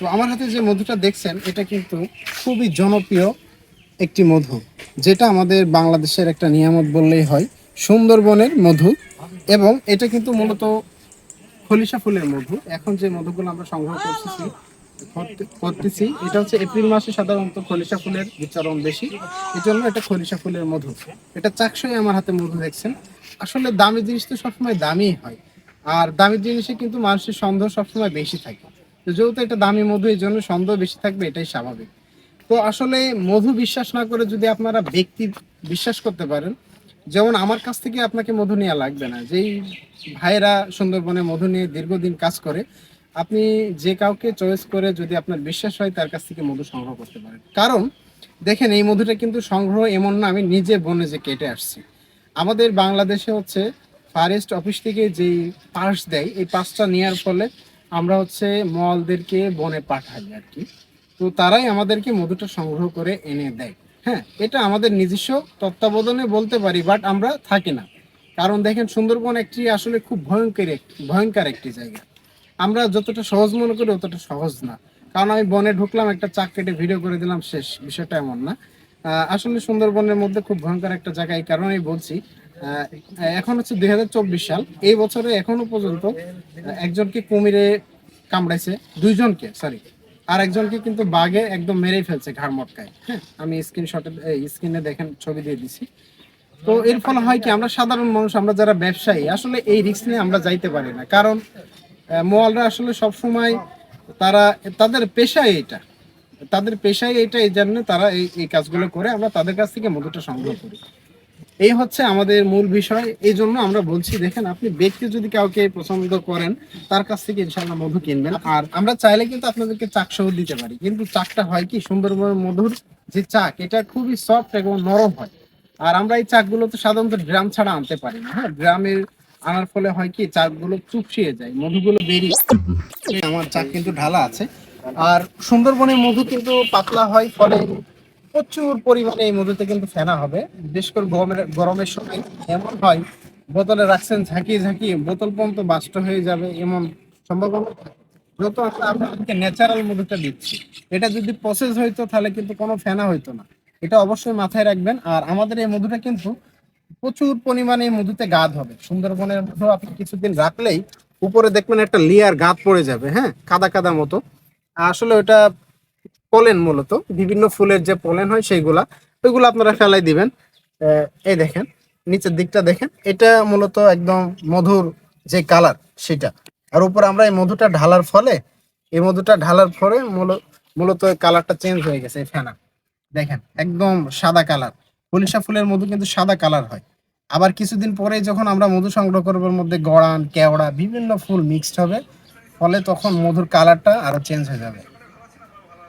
তো আমার হাতে যে মধুটা দেখছেন, এটা কিন্তু খুবই জনপ্রিয় একটি মধু, যেটা আমাদের বাংলাদেশের একটা নিয়ামত বললেই হয়, সুন্দরবনের মধু। এবং এটা কিন্তু মূলত খলিশা ফুলের মধু। এখন যে মধুগুলো আমরা সংগ্রহ করতেছি, করতে- করতেছি, এটা হচ্ছে এপ্রিল মাসে সাধারণত খলিশা ফুলের বিচরণ বেশি। এই জন্য এটা খলিশা ফুলের মধু। এটা চাকসই আমার হাতে মধু দেখছেন। আসলে দামি জিনিস তো সবসময় দামি হয়। আর দামি জিনিসে কিন্তু মানুষের সন্দেহ সবসময় বেশি থাকে। যেহেতু এটা দামি মধু, এই জন্য সন্দেহ বেশি থাকবে, এটাই স্বাভাবিক। তো আসলে মধু বিশ্বাস না করে যদি আপনারা ব্যক্তি বিশ্বাস করতে পারেন, যেমন আমার কাছ থেকে আপনাকে মধু নেওয়া লাগবে না, যেই ভাইয়েরা সুন্দরবনে মধু নিয়ে দীর্ঘদিন কাজ করে, আপনি যে কাউকে চয়েস করে যদি আপনার বিশ্বাস হয়, তার কাছ থেকে মধু সংগ্রহ করতে পারেন। কারণ, দেখেন, এই মধুটা কিন্তু সংগ্রহ এমন না, আমি নিজে বনে যে কেটে আসছি। আমাদের বাংলাদেশে হচ্ছে ফরেস্ট অফিস থেকে যেই পাস দেয়, এই পাসটা নেওয়ার ফলে আমরা হচ্ছে মলদেরকে বনে পাঠাই আর কি। তো তারাই আমাদেরকে মধুটা সংগ্রহ করে এনে দেয়। হ্যাঁ এটা আমাদের নিজস্ব তত্ত্বাবধানে বলতে পারি বাট আমরা থাকি না। কারণ দেখেন, সুন্দরবন একটি আসলে খুব ভয়ঙ্কর ভয়ঙ্কর একটি জায়গা। আমরা যতটা সহজ মনে করি অতটা সহজ না। কারণ আমি বনে ঢুকলাম, একটা চাক কেটে ভিডিও করে দিলাম, শেষ। বিষয়টা এমন না। আসলে সুন্দরবনের মধ্যে খুব ভয়ঙ্কর একটা জায়গা, এই কারণেই বলছি। এখন হচ্ছে দুই হাজার চব্বিশ সাল। এই বছরে এখনও পর্যন্ত একজনকে কুমিরে কামড়াইছে, দুইজনকে সরি আর একজনকে কিন্তু বাঘে একদম মেরেই ফেলছে ঘাড় মটকায়। হ্যাঁ আমি স্ক্রিনশটে স্ক্রিনে দেখেন, ছবি দিয়ে দিছি। তো এর ফলে হয় কি, আমরা সাধারণ মানুষ, আমরা যারা ব্যবসায়ী, আসলে এই রিস্ক নিয়ে আমরা যাইতে পারি না। কারণ মোয়ালরা আসলে সব সময় তারা, তাদের পেশায় এটা। তাদের পেশায় এটা, এই জন্য তারা এই এই কাজগুলো করে, আমরা তাদের কাছ থেকে মধুটা সংগ্রহ করি। এই হচ্ছে আমাদের মূল বিষয়। এই জন্য আমরা বলছি, দেখেন আপনি ব্যক্তি যদি কাউকে পছন্দ করেন, তার কাছ থেকে ইনশাল্লাহ মধু কিনবেন। আর আমরা চাইলে কিন্তু আপনাদেরকে চাক সহ দিতে পারি। কিন্তু চাকটা হয় কি সুন্দরবন মধুর যে চাক, এটা খুবই সফট এবং নরম হয়। আর আমরা এই চাকগুলো তো সাধারণত ড্রাম ছাড়া আনতে পারি না। হ্যাঁ ড্রামের আনার ফলে হয় কি, চাকগুলো চুপসিয়ে যায়, মধুগুলো বেরিয়ে আমার চাক কিন্তু ঢালা আছে। আর সুন্দরবনের মধু কিন্তু পাতলা হয়, ফলে প্রচুর পরিমাণে এই মধুতে কিন্তু ফেনা হবে। বিশেষ করে গরমের গরমের সময় এমন হয়, বোতলে রাখছেন, ঝাঁকিয়ে ঝাঁকিয়ে বোতল পর্যন্ত বাষ্ট হয়ে যাবে এমন সম্ভাবনা যত আমরা আপনাদেরকে ন্যাচারাল মধুটা দিচ্ছি, এটা যদি প্রসেস হইতো তাহলে কিন্তু কোনো ফেনা হইতো না। এটা অবশ্যই মাথায় রাখবেন। আর আমাদের এই মধুটা কিন্তু প্রচুর পরিমাণে এই মধুতে গাদ হবে। সুন্দরবনের মধু আপনি কিছুদিন রাখলেই উপরে দেখবেন একটা লেয়ার গাদ পড়ে যাবে হ্যাঁ? কাদা কাদা মতো। আসলে ওটা পোলেন মূলত, বিভিন্ন ফুলের যে পোলেন হয় সেইগুলা, ওইগুলো আপনারা ফেলাই দিবেন। এই দেখেন, নিচের দিকটা দেখেন, এটা মূলত একদম মধুর যে কালার সেটা। আর উপর আমরা এই মধুটা ঢালার ফলে, এই মধুটা ঢালার ফলে মূল- মূলত কালারটা চেঞ্জ হয়ে গেছে এই ফেনা। দেখেন, একদম সাদা কালার। পুলিশা ফুলের মধু কিন্তু সাদা কালার হয়। আবার কিছুদিন পরে যখন আমরা মধু সংগ্রহ করব ওর মধ্যে গড়ান, কেওড়া, বিভিন্ন ফুল মিক্সড হবে, ফলে তখন মধুর কালারটা আরও চেঞ্জ হয়ে যাবে।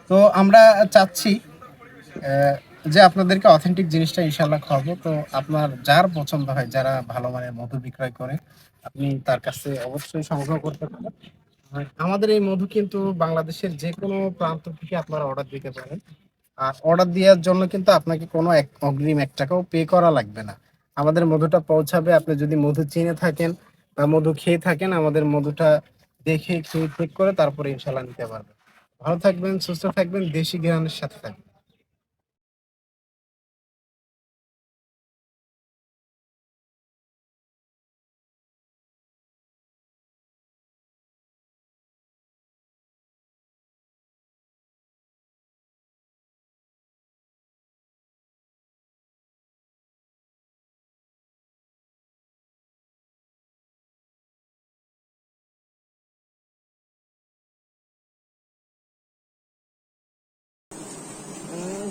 তো আমরা চাচ্ছি যে আপনাদেরকে অথেন্টিক জিনিসটা ইনশাল্লাহ খাওয়াবো। তো আপনার যার পছন্দ হয়, যারা ভালো মানের মধু বিক্রয় করে, আপনি তার কাছে অবশ্যই সংগ্রহ করতে পারেন। আমাদের এই মধু কিন্তু বাংলাদেশের যে কোনো প্রান্ত থেকে আপনারা অর্ডার দিতে পারেন। আর অর্ডার দেওয়ার জন্য কিন্তু আপনাকে কোনো এক অগ্রিম এক টাকাও পে করা লাগবে না। আমাদের মধুটা পৌঁছাবে, আপনি যদি মধু চিনে থাকেন বা মধু খেয়ে থাকেন, আমাদের মধুটা দেখে, খেয়ে চেক করে তারপরে ইনশাল্লাহ নিতে পারবেন। ভালো থাকবেন সুস্থ থাকবেন দেশি জ্ঞানের সাথে থাকবেন।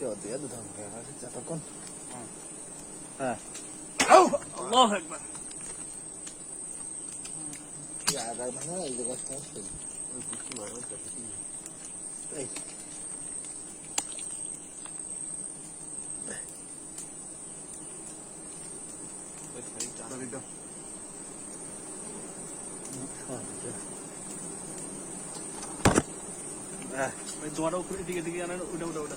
تودي يده دم يا رجل تكون ها الله اكبر يا هذا هنا اللي غش اي দোয়াটা উপরে দিকে দিকে আনেন ওটা ওটা ওটা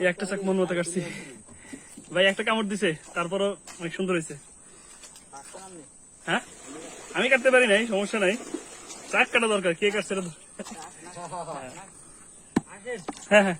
এই একটা চাক মন মতো কাটছি। ভাই একটা কামড় দিছে তারপরও অনেক সুন্দর হয়েছে। হ্যাঁ? আমি কাটতে পারি নাই সমস্যা নাই। চাক কাটা দরকার কে কাটছে হ্যাঁ হ্যাঁ।